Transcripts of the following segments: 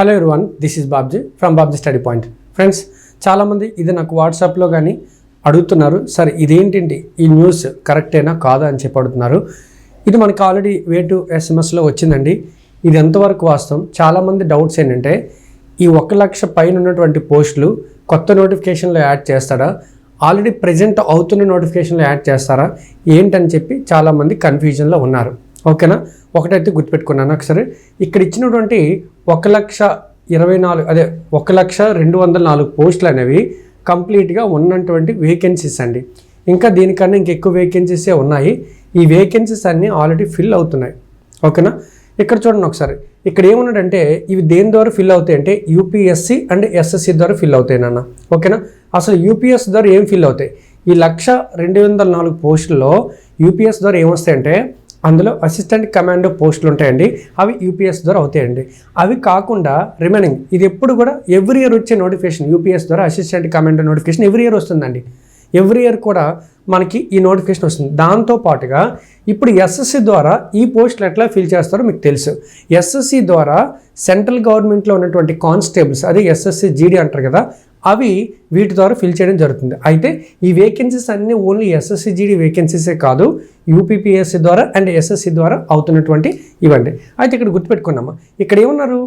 Hello one this is Babji from Babji study point. Friends చాలామంది ఇది నాకు వాట్సాప్లో కానీ అడుగుతున్నారు సరే ఇదేంటండి? ఈ న్యూస్ కరెక్టేనా? కాదా? అని చెప్పి అడుగుతున్నారు. ఇది మనకు ఆల్రెడీ వే టు ఎస్ఎంఎస్లో వచ్చిందండి. ఇది ఎంతవరకు వాస్తవం? చాలామంది డౌట్స్ ఏంటంటే ఈ ఒక లక్ష పైన ఉన్నటువంటి పోస్టులు కొత్త నోటిఫికేషన్లో యాడ్ చేస్తారా? ఆల్రెడీ ప్రజెంట్ అవుతున్న నోటిఫికేషన్లో యాడ్ చేస్తారా? ఏంటని చెప్పి చాలామంది కన్ఫ్యూజన్లో ఉన్నారు. ఓకేనా? ఒకటైతే గుర్తుపెట్టుకున్నాను. ఒకసారి ఇక్కడ ఇచ్చినటువంటి ఒక లక్ష ఇరవై నాలుగు అదే ఒక లక్ష రెండు వందల నాలుగు పోస్టులు అనేవి కంప్లీట్గా ఉన్నటువంటి వేకెన్సీస్ అండి. ఇంకా దీనికన్నా ఇంకెక్కువ వేకెన్సీసే ఉన్నాయి. ఈ వేకెన్సీస్ అన్నీ ఆల్రెడీ ఫిల్ అవుతున్నాయి. ఓకేనా? ఇక్కడ చూడండి ఒకసారి. ఇక్కడ ఏమన్నాడంటే ఇవి దేని ద్వారా ఫిల్ అవుతాయి అంటే యూపీఎస్సి అండ్ ఎస్ఎస్సి ద్వారా ఫిల్ అవుతాయి నాన్న. ఓకేనా? అసలు యూపీఎస్ ద్వారా ఏం ఫిల్ అవుతాయి? ఈ లక్ష రెండు వందల నాలుగు పోస్టుల్లో యూపీఎస్ ద్వారా ఏమొస్తాయంటే అందులో అసిస్టెంట్ కమాండో పోస్టులు ఉంటాయండి అవి యూపీఎస్ ద్వారా అవుతాయండి. అవి కాకుండా రిమైనింగ్ ఇది ఎప్పుడు కూడా ఎవ్రీ ఇయర్ వచ్చే నోటిఫికేషన్ యూపీఎస్ ద్వారా assistant commando notification every year వస్తుందండి. ఎవ్రీ ఇయర్ కూడా మనకి ఈ నోటిఫికేషన్ వస్తుంది. దాంతో పాటుగా ఇప్పుడు ఎస్ఎస్సి ద్వారా ఈ పోస్టులు ఎట్లా ఫిల్ చేస్తారో మీకు తెలుసు. ఎస్ఎస్సి ద్వారా సెంట్రల్ గవర్నమెంట్లో ఉన్నటువంటి కానిస్టేబుల్స్ అదే ఎస్ఎస్సి జీడీ అంటారు కదా అవి వీటి ద్వారా ఫిల్ చేయడం జరుగుతుంది. అయితే ఈ వేకెన్సీస్ అన్నీ ఓన్లీ ఎస్ఎస్సిజీడీ వేకెన్సీసే కాదు యూపీపీఎస్సీ ద్వారా అండ్ ఎస్ఎస్సి ద్వారా అవుతున్నటువంటి ఇవ్వండి అయితే ఇక్కడ గుర్తుపెట్టుకున్నాము ఇక్కడ ఏమన్నారు?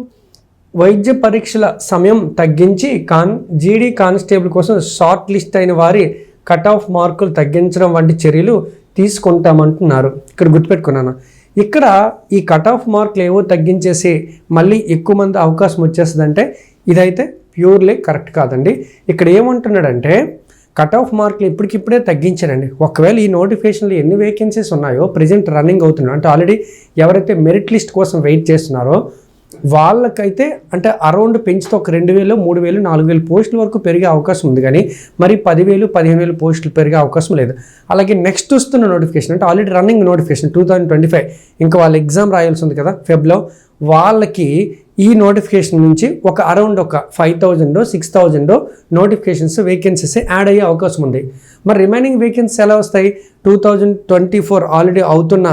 వైద్య పరీక్షల సమయం తగ్గించి కాన్ జీడీ కానిస్టేబుల్ కోసం షార్ట్ లిస్ట్ అయిన వారి కట్ ఆఫ్ మార్కులు తగ్గించడం వంటి చర్యలు తీసుకుంటామంటున్నారు. ఇక్కడ గుర్తుపెట్టుకున్నాను. ఇక్కడ ఈ కట్ ఆఫ్ మార్కులు ఏవో తగ్గించేసి మళ్ళీ ఎక్కువ మంది అవకాశం వచ్చేస్తుందంటే ఇదైతే ప్యూర్లీ కరెక్ట్ కాదండి. ఇక్కడ ఏమంటున్నాడంటే కట్ ఆఫ్ మార్కులు ఇప్పటికిప్పుడే తగ్గించారండి. ఒకవేళ ఈ నోటిఫికేషన్లో ఎన్ని వేకెన్సీస్ ఉన్నాయో ప్రజెంట్ రన్నింగ్ అవుతున్నాయో అంటే ఆల్రెడీ ఎవరైతే మెరిట్ లిస్ట్ కోసం వెయిట్ చేస్తున్నారో వాళ్ళకైతే అంటే అరౌండ్ పెంచితే ఒక రెండు వేలు మూడు వేలు నాలుగు వేలు పోస్టుల వరకు పెరిగే అవకాశం ఉంది. కానీ మరి పదివేలు పదిహేను వేలు పోస్టులు పెరిగే అవకాశం లేదు. అలాగే నెక్స్ట్ వస్తున్న నోటిఫికేషన్ అంటే already running notification two thousand twenty five ఇంకా వాళ్ళ ఎగ్జామ్ రాయాల్సి ఉంది కదా ఫెబ్లో వాళ్ళకి ఈ నోటిఫికేషన్ నుంచి ఒక అరౌండ్ ఒక ఫైవ్ థౌజండ్ సిక్స్ థౌజండో నోటిఫికేషన్స్ వేకెన్సీస్ యాడ్ అయ్యే అవకాశం ఉంది. మరి రిమైనింగ్ వేకెన్సీ ఎలా వస్తాయి? Two thousand twenty four already అవుతున్న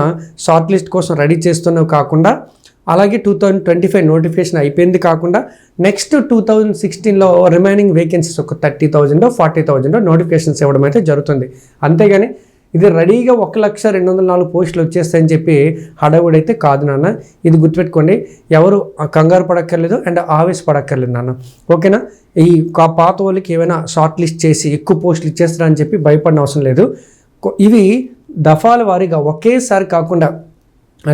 షార్ట్ లిస్ట్ కోసం రెడీ చేస్తున్నవి కాకుండా అలాగే two thousand twenty five notification అయిపోయింది కాకుండా నెక్స్ట్ టూ థౌజండ్ సిక్స్టీన్లో రిమైనింగ్ వేకెన్సీస్ ఒక thirty thousand forty thousand notifications ఇవ్వడం అయితే జరుగుతుంది. అంతేగాని ఇది రెడీగా ఒక లక్ష రెండు వందల నాలుగు పోస్టులు వచ్చేస్తాయని చెప్పి హడావుడైతే కాదు నాన్న. ఇది గుర్తుపెట్టుకోండి. ఎవరు కంగారు పడక్కర్లేదు అండ్ ఆవేశ పడక్కర్లేదు నాన్న. ఓకేనా? ఈ పాత వాళ్ళకి ఏమైనా షార్ట్ లిస్ట్ చేసి ఎక్కువ పోస్టులు ఇచ్చేస్తారని చెప్పి భయపడిన అవసరం లేదు. ఇవి దఫాల వారీగా ఒకేసారి కాకుండా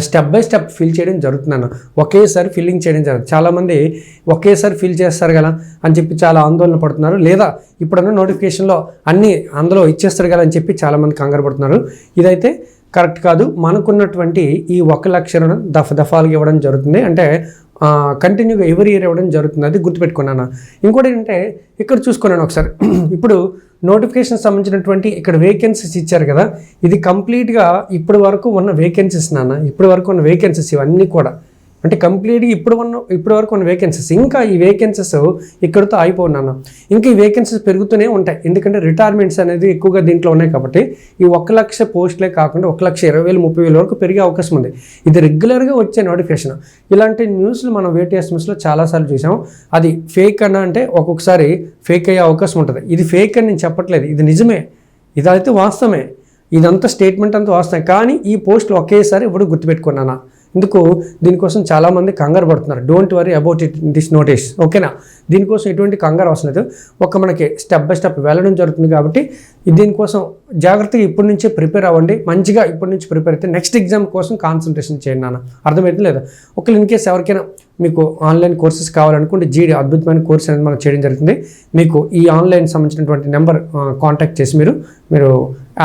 స్టెప్ బై స్టెప్ ఫిల్ చేయడం జరుగుతున్నాను ఒకేసారి ఫిల్లింగ్ చేయడం జరుగుతుంది. చాలామంది ఒకేసారి ఫిల్ చేస్తారు కదా అని చెప్పి చాలా ఆందోళన పడుతున్నారు. లేదా ఇప్పుడున్న నోటిఫికేషన్లో అన్నీ అందులో ఇచ్చేస్తారు కదా అని చెప్పి చాలామంది కంగారు పడుతున్నారు. ఇదైతే కరెక్ట్ కాదు. మనకున్నటువంటి ఈ ఒక లక్షలను దఫ దఫాలుగా ఇవ్వడం జరుగుతుంది. అంటే కంటిన్యూగా ఎవరి ఇయర్ ఇవ్వడం జరుగుతుంది అది గుర్తుపెట్టుకున్నాను? ఇంకోటి ఏంటంటే ఇక్కడ చూసుకున్నాను ఒకసారి. ఇప్పుడు నోటిఫికేషన్ సంబంధించినటువంటి ఇక్కడ వేకెన్సీస్ ఇచ్చారు కదా ఇది కంప్లీట్గా ఇప్పటి వరకు ఉన్న వేకెన్సీస్ నాన్న ఇప్పటి వరకు ఉన్న వేకెన్సీస్ ఇవన్నీ కూడా. అంటే కంప్లీట్గా ఇప్పుడు ఉన్న ఇప్పటి వరకు ఉన్న వేకెన్సీస్ ఇంకా ఈ వేకెన్సీస్ ఇక్కడితో ఆగిపోన్నాను ఇంకా ఈ వేకెన్సీస్ పెరుగుతూనే ఉంటాయి. ఎందుకంటే రిటైర్మెంట్స్ అనేది ఎక్కువగా దీంట్లో ఉన్నాయి కాబట్టి ఈ ఒక లక్ష పోస్టులే కాకుండా ఒక లక్ష ఇరవై వేలు ముప్పై వేల వరకు పెరిగే అవకాశం ఉంది. ఇది రెగ్యులర్గా వచ్చే నోటిఫికేషన్ ఇలాంటి న్యూస్లు మనం వేటి న్యూస్లో చాలాసార్లు చూసాం. అది ఫేక్ అన్న అంటే ఒక్కొక్కసారి ఫేక్ అయ్యే అవకాశం ఉంటుంది. ఇది ఫేక్ అని నేను చెప్పట్లేదు. ఇది నిజమే. ఇదైతే వాస్తవమే. ఇదంతా స్టేట్మెంట్ అంతా వాస్తవం కానీ ఈ పోస్టులు ఒకేసారి ఇప్పుడు గుర్తుపెట్టుకున్నానా ఇందుకు దీనికోసం చాలామంది కంగారు పడుతున్నారు. Don't worry about it this notice ఓకేనా? దీనికోసం ఎటువంటి కంగారు అవసరం లేదు. ఒక మనకి స్టెప్ బై స్టెప్ వెళ్ళడం జరుగుతుంది కాబట్టి దీనికోసం జాగ్రత్తగా ఇప్పటి నుంచే ప్రిపేర్ అవ్వండి. మంచిగా ఇప్పటి నుంచి ప్రిపేర్ అయితే నెక్స్ట్ ఎగ్జామ్ కోసం కాన్సన్ట్రేషన్ చేయండి నాన్న. అర్థమైతే లేదా? ఒకవేళ ఇన్ కేసు ఎవరికైనా మీకు ఆన్లైన్ కోర్సెస్ కావాలనుకుంటే జీడి అద్భుతమైన కోర్స్ అనేది మనం చేయడం జరుగుతుంది. మీకు ఈ ఆన్లైన్ సంబంధించినటువంటి నెంబర్ కాంటాక్ట్ చేసి మీరు మీరు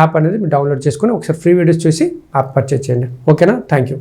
యాప్ అనేది డౌన్లోడ్ చేసుకొని ఒకసారి ఫ్రీ వీడియోస్ చూసి యాప్ పర్చేస్ చేయండి. ఓకేనా? Thank you